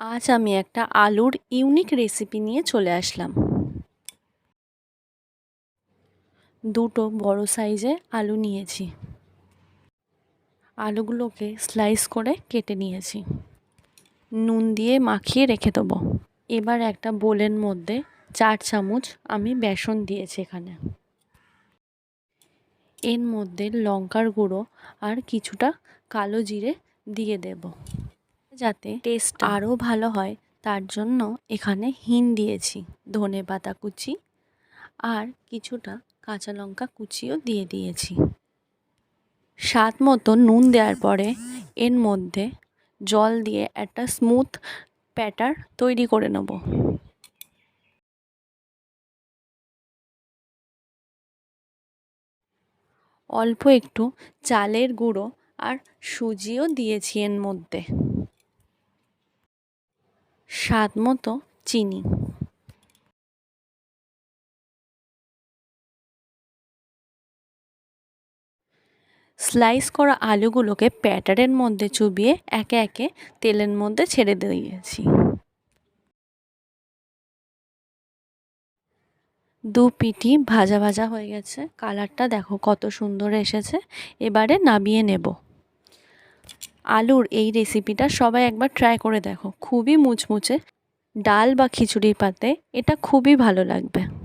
আজ আমি একটা আলুর ইউনিক রেসিপি নিয়ে চলে আসলাম। দুটো বড় সাইজে আলু নিয়েছি। আলুগুলোকে স্লাইস করে কেটে নিয়েছি। নুন দিয়ে মাখিয়ে রেখে দেবো। এবার একটা বোলের মধ্যে চার চামচ আমি বেসন দিয়েছি এখানে। এর মধ্যে লঙ্কার গুঁড়ো আর কিছুটা কালো জিরে দিয়ে দেব। যাতে টেস্ট আরও ভালো হয় তার জন্য এখানে হিং দিয়েছি ধনে পাতা কুচি আর কিছুটা কাঁচা লঙ্কা কুচিও দিয়ে দিয়েছি। স্বাদ মতো নুন দেওয়ার পরে এর মধ্যে জল দিয়ে একটা স্মুথ প্যাটার তৈরি করে নেব। অল্প একটু চালের গুঁড়ো আর সুজিও দিয়েছি এর মধ্যে। স্বাদ মতো চিনি। স্লাইস করা আলুগুলোকে প্যাটারের মধ্যে চুবিয়ে একে একে তেলের মধ্যে ছেড়ে দিয়েছি। দু পিটি ভাজা ভাজা হয়ে গেছে। কালারটা দেখো কত সুন্দর এসেছে। এবারে নামিয়ে নেব। আলুর এই রেসিপিটা সবাই একবার ট্রাই করে দেখো। খুবই মুচমুচে ডাল বা খিচুড়ির পাতে, এটা খুবই ভালো লাগবে।